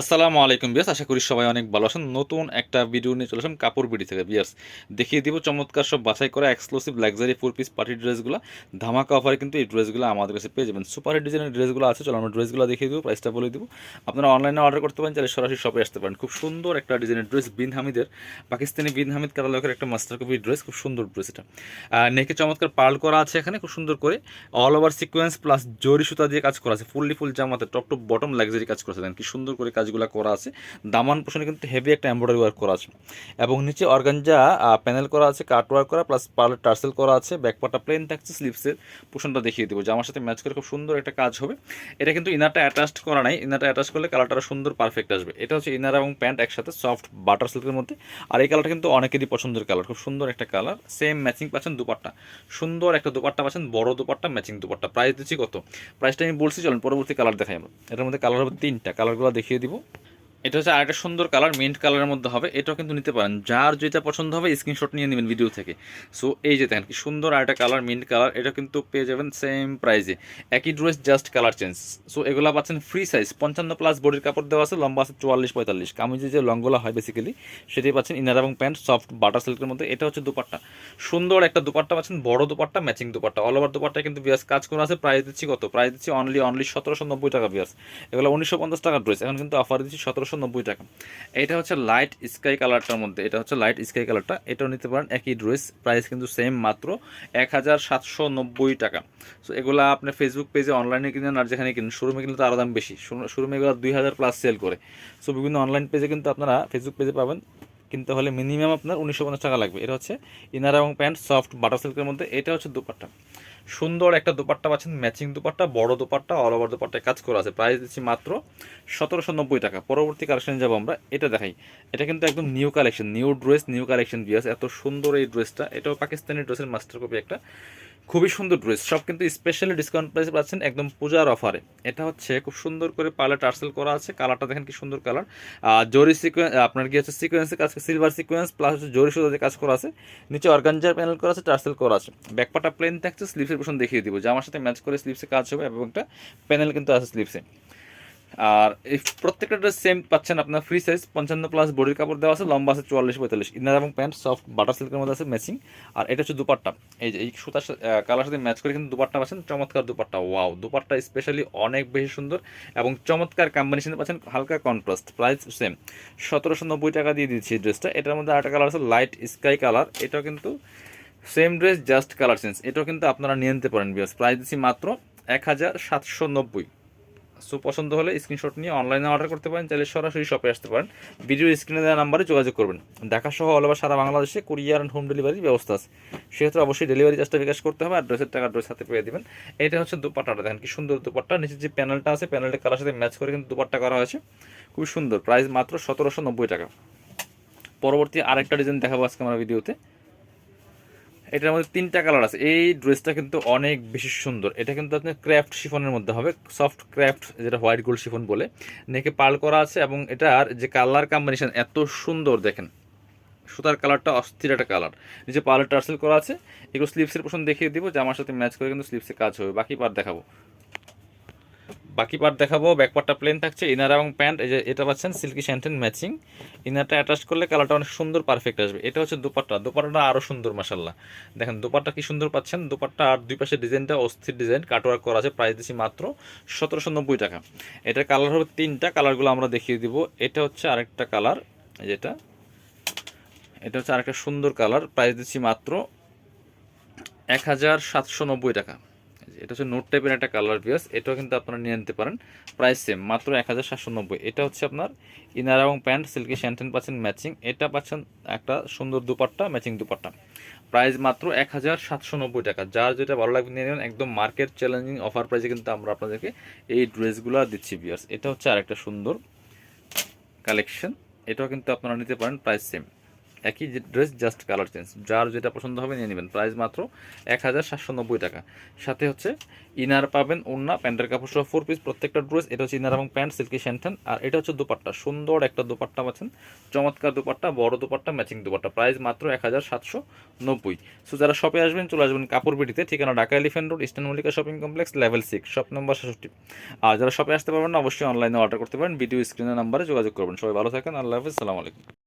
আসসালামু আলাইকুম বিয়াস আশা করি সবাই অনেক ভালো আছেন। নতুন একটা ভিডিও নিয়ে চলে আসলাম কাপড় বিডি থেকে। বিয়াস দেখিয়ে দিব চমৎকার সব বাছাই করা exclusive luxury four piece party ড্রেসগুলো ধামাকা অফারে কিন্তু এই ড্রেসগুলো আমাদের কাছে পেয়ে যাবেন। সুপার হিট ডিজাইনের ড্রেসগুলো আছে, চলো আমরা ড্রেসগুলো দেখিয়ে দিব প্রাইসটা বলে দিব। আপনারা অনলাইনে অর্ডার করতে পারেন, চাইলে সরাসরি শপে আসতে পারেন। খুব সুন্দর একটা ডিজাইনের ড্রেস বিন হামিদের, পাকিস্তানি বিন হামিদ কারালকের একটা মাস্টার কপি ড্রেস খুব সুন্দর ড্রেস এটা। নেকে চমৎকার পার্ল করা আছে এখানে, খুব সুন্দর করে। অল ওভার সিকোয়েন্স প্লাস জরি সুতা দিয়ে কাজ করা আছে ফুললি ফুল জামাতে টপ টপ বটম লাক্সারি কাজ করা আছে। কি সুন্দর করে কাজগুলো করা আছে। দামান পোষণে কিন্তু হেভি একটা এমব্রয়ডারি ওয়ার্ক করা আছে। এবং নিচে অর্গানজা প্যানেল করা আছে কাট ওয়ার্ক করা প্লাস পার্লের টার্সেল করা আছে ব্যাকপাটা প্লেন থাকছে স্লিপসের পোষণটা দেখিয়ে দেবো জামার সাথে ম্যাচ করে খুব সুন্দর একটা কাজ হবে। এটা কিন্তু ইনারটা অ্যাটাচড করা নাই ইনারটা অ্যাটাচ করলে কালারটা সুন্দর পারফেক্ট আসবে। এটা হচ্ছে ইনার এবং প্যান্ট একসাথে সফট বাটার সিল্কের মধ্যে। আর এই কালারটা কিন্তু অনেকেরই পছন্দের কালার খুব সুন্দর একটা কালার সেম ম্যাচিং পাচ্ছেন দুপাট্টা। সুন্দর একটা দুপাট্টা পাচ্ছেন, বড় দুপাট্টা ম্যাচিং দুপাট্টা। প্রাইস দিচ্ছি কত? প্রাইসটা আমি বলছি, চলেন পরবর্তী কালার দেখাই আমরা। এটার মধ্যে কালার হবে তিনটা। কালারগুলো দেখিয়ে দিব। 그리고 এটা হচ্ছে আরেকটা সুন্দর কালার মিন্ট কালারের মধ্যে হবে। এটাও কিন্তু নিতে পারেন। যার যেটা পছন্দ হবে স্ক্রিনশট নিয়ে নেবেন ভিডিও থেকে। সো এই যে দেখেন কি সুন্দর আরেকটা কালার মিন্ট কালার এটা কিন্তু পেয়ে যাবেন সেম প্রাইসে একই dress just colour change so এগুলো পাচ্ছেন ফ্রি সাইজ পঞ্চান্ন প্লাস বডির কাপড় দেওয়া আছে, লম্বা আছে চুয়াল্লিশ, পঁয়তাল্লিশ। কামিজে যে লংগুলো হয় বেসিক্যালি সেটাই পাচ্ছেন ইনার এবং প্যান্ট সফট বাটার সিল্কের মধ্যে। এটা হচ্ছে দুপাট্টা। সুন্দর একটা দুপাট্টা পাচ্ছেন, বড় dupatta matching dupatta. All over dupatta কিন্তু বিয়াস কাজ করা আছে প্রাইস দিচ্ছি কত? প্রাইস দিচ্ছি অনলি অনলি সতেরোশো নব্বই টাকা বিয়াস এগুলো উনিশশো পঞ্চাশ টাকা ড্রেস এখন কিন্তু অফার দিচ্ছি সতেরোশো নব্বই টাকা। এটা হচ্ছে লাইট স্কাই কালারটার মধ্যে, এটা হচ্ছে লাইট স্কাই কালারটা এটাও নিতে পারেন, একই ড্রেস প্রাইস কিন্তু সেম মাত্র এক হাজার সাতশো নব্বই টাকা। সো এগুলা আপনি ফেসবুক পেজে অনলাইনে কিনেন আর যেখানে কিনেন শোরুমে কিনলে তো আরও দাম বেশি। শোরুমে এগুলো দুই হাজার প্লাস সেল করে। সো বিভিন্ন অনলাইন পেজে কিন্তু আপনারা ফেসবুক পেজে পাবেন। কিনতে হলে মিনিমাম আপনার উনিশশো পঞ্চাশ টাকা লাগবে। এটা হচ্ছে ইনার এবং প্যান্ট, সফট বাটার সিল্কের মধ্যে। এটা হচ্ছে দুপাট্টা। সুন্দর একটা দুপাট্টা পাচ্ছেন, ম্যাচিং দুপাট্টা, বড় দুপাট্টা অল ওভার দুপাট্টায় কাজ করা আছে। প্রাইস দিচ্ছি মাত্র সতেরোশো নব্বই টাকা। পরবর্তী কালেকশনে যাব আমরা, এটা দেখাই। এটা কিন্তু একদম new collection new dress new collection বিয়াস এত সুন্দর এই ড্রেসটা এটাও পাকিস্তানি ড্রেসের মাস্টার কপি একটা। খুবই সুন্দর ড্রেস সব কিন্তু স্পেশালি ডিসকাউন্ট প্রাইসে পাচ্ছেন একদম পূজার অফারে এটা হচ্ছে খুব সুন্দর করে পালে টার্সেল করা আছে, কালারটা দেখেন কি সুন্দর কালার। আর জরি সিকোয়েন্স আপনার কি হচ্ছে সিকোয়েন্সের কাজ সিলভার সিকোয়েন্স প্লাস হচ্ছে জরি সুতাতে কাজ করা আছে। নিচে অর্গানজার প্যানেল করা আছে, টার্সেল করা আছে। ব্যাকপাটা প্লেন থাকছে স্লিপসের পোশন দেখিয়ে দিব আমার সাথে ম্যাচ করে স্লিপসে কাজ হবে এবং একটা প্যানেল কিন্তু আছে স্লিপসে আর এই প্রত্যেকটা ড্রেস সেম পাচ্ছেন আপনার ফ্রি সাইজ পঞ্চান্ন প্লাস বডির কাপড় দেওয়া আছে, লম্বা আছে চুয়াল্লিশ, পঁয়তাল্লিশ। ইনার এবং প্যান্ট সফট বাটার সিল্কের মধ্যে আছে ম্যাচিং আর এটা হচ্ছে দুপাট্টা। এই যে, এই সুতার কালার সাথে ম্যাচ করে কিন্তু দুপাট্টা পাচ্ছেন, চমৎকার দুপাট্টা। ওয়াও দুপাট্টা স্পেশালি অনেক বেশি সুন্দর এবং চমৎকার কম্বিনেশনে পাচ্ছেন, হালকা কন্ট্রাস্ট প্রাইস সেম সতেরোশো নব্বই টাকা দিয়ে দিচ্ছি ড্রেসটা এটার মধ্যে আরেকটা কালার আছে লাইট স্কাই কালার এটাও কিন্তু same dress just colour change এটাও কিন্তু আপনারা নিয়ে নিতে পারেন বিয়াস প্রাইস দিচ্ছি মাত্র এক হাজার সাতশো নব্বই। সো পছন্দ হলে স্ক্রিনশট নিয়ে অনলাইনে অর্ডার করতে পারেন, চাইলে সরাসরি শপে আসতে পারেন। ভিডিও স্ক্রিনে দেওয়া নাম্বারে যোগাযোগ করবেন। ঢাকা সহ অল ওভার সারা বাংলাদেশে কুরিয়ার অ্যান্ড হোম ডেলিভারির ব্যবস্থা আছে। সেক্ষেত্রে অবশ্যই ডেলিভারি চার্জটা বিকাশ করতে হবে আর ড্রেসের টাকা ড্রেস হাতে পেয়ে দেবেন। এটা হচ্ছে দুপাট্টাটা, দেখেন কি সুন্দর দুপাট্টা। নিচে যে প্যানেলটা আছে প্যানেলটা কালার সাথে ম্যাচ করে কিন্তু দুপাট্টা করা হয়েছে। খুব সুন্দর প্রাইস মাত্র সতেরোশো নব্বই টাকা। পরবর্তী আরেকটা ডিজাইন দেখাবো আজকে আমার ভিডিওতে এটার মধ্যে তিনটা কালার আছে। এই ড্রেসটা কিন্তু অনেক বেশি সুন্দর। এটা কিন্তু আপনার ক্র্যাফট শিফনের মধ্যে হবে, সফট ক্র্যাফট, যেটা হোয়াইট গোল্ড শিফন বলে। নেকে পাল করা আছে এবং এটার যে কালার কম্বিনেশন এত সুন্দর, দেখেন। সুতার কালারটা অস্থির একটা কালার। নিচে পালের টার্সেল করা আছে। এগুলো স্লিপসের পোশন দেখিয়ে দিব যে আমার সাথে ম্যাচ করে কিন্তু স্লিপসে কাজ হবে। বাকি পার দেখাবো। বাকি পার্ট দেখাবো ব্যাক পার্টটা প্লেন থাকছে ইনার এবং প্যান্ট এই যে এটা পাচ্ছেন সিল্কি স্যান্টেন ম্যাচিং ইনারটা অ্যাটাচ করলে কালারটা অনেক সুন্দর পারফেক্ট আসবে। এটা হচ্ছে দুপাট্টা, দুপাট্টাটা আরও সুন্দর মাসাল্লাহ দেখেন, দুপাট্টা কি সুন্দর পাচ্ছেন? দুপাট্টা আর দুই পাশে ডিজাইনটা অস্থির ডিজাইন কাটওয়ার্ক করা আছে প্রাইস দিচ্ছি মাত্র সতেরোশো নব্বই টাকা। এটার কালার হবে তিনটা কালারগুলো আমরা দেখিয়ে দিব। এটা হচ্ছে আরেকটা কালার যেটা এটা। হচ্ছে আরেকটা সুন্দর কালার প্রাইস দিচ্ছি মাত্র এক হাজার সাতশো নব্বই টাকা। এটা হচ্ছে নোট টাইপের একটা কালার পিয়াস এটাও কিন্তু আপনারা নিয়ে নিতে পারেন। প্রাইস সেম মাত্র এক হাজার সাতশো নব্বই। এটা হচ্ছে আপনার ইনার এবং প্যান্ট সিল্কি শ্যান্টেন পাচ্ছেন ম্যাচিং এটা পাচ্ছেন একটা সুন্দর দুপাট্টা ম্যাচিং দুপাট্টা। প্রাইস মাত্র এক হাজার সাতশো নব্বই টাকা। যার যেটা ভালো লাগবে নিয়ে নেবেন একদম মার্কেট চ্যালেঞ্জিং অফার প্রাইসে কিন্তু আমরা আপনাদেরকে এই ড্রেসগুলো দিচ্ছি বিয়ার্স এটা হচ্ছে আরেকটা সুন্দর কালেকশন এটাও কিন্তু আপনারা নিতে পারেন প্রাইস সেম একই ড্রেস জাস্ট কালার চেঞ্জ যার যেটা পছন্দ হবে নিয়ে নেবেন। প্রাইস মাত্র এক হাজার সাতশো নব্বই টাকা। সাথে হচ্ছে ইনার পাবেন ওন্না প্যান্টের কাপড় সহ ফোর পিস প্রত্যেকটা ড্রেস এটা হচ্ছে ইনার এবং প্যান্ট সিল্কি শ্যান্টান আর এটা হচ্ছে দুপাট্টা। সুন্দর একটা দুপাট্টা পাচ্ছেন। চমৎকার দুপাট্টা, বড় দুপাট্টা ম্যাচিং দুপাট্টা। প্রাইস মাত্র এক হাজার সাতশো নব্বই। সো যারা শপে আসবেন, চলে আসবেন কাপড় বিটিতে। ঠিকানা Dhaka elephant road eastern Mallika shopping complex level six shop number সাতষট্টি আর যারা শপে আসতে পারবেন অবশ্যই অনলাইনে অর্ডার করতে পারেন। ভিডিও স্ক্রিনের নাম্বারে যোগাযোগ করবেন। সবাই ভালো থাকেন। আল্লাহ হাফিজ। সালাম আলাইকুম।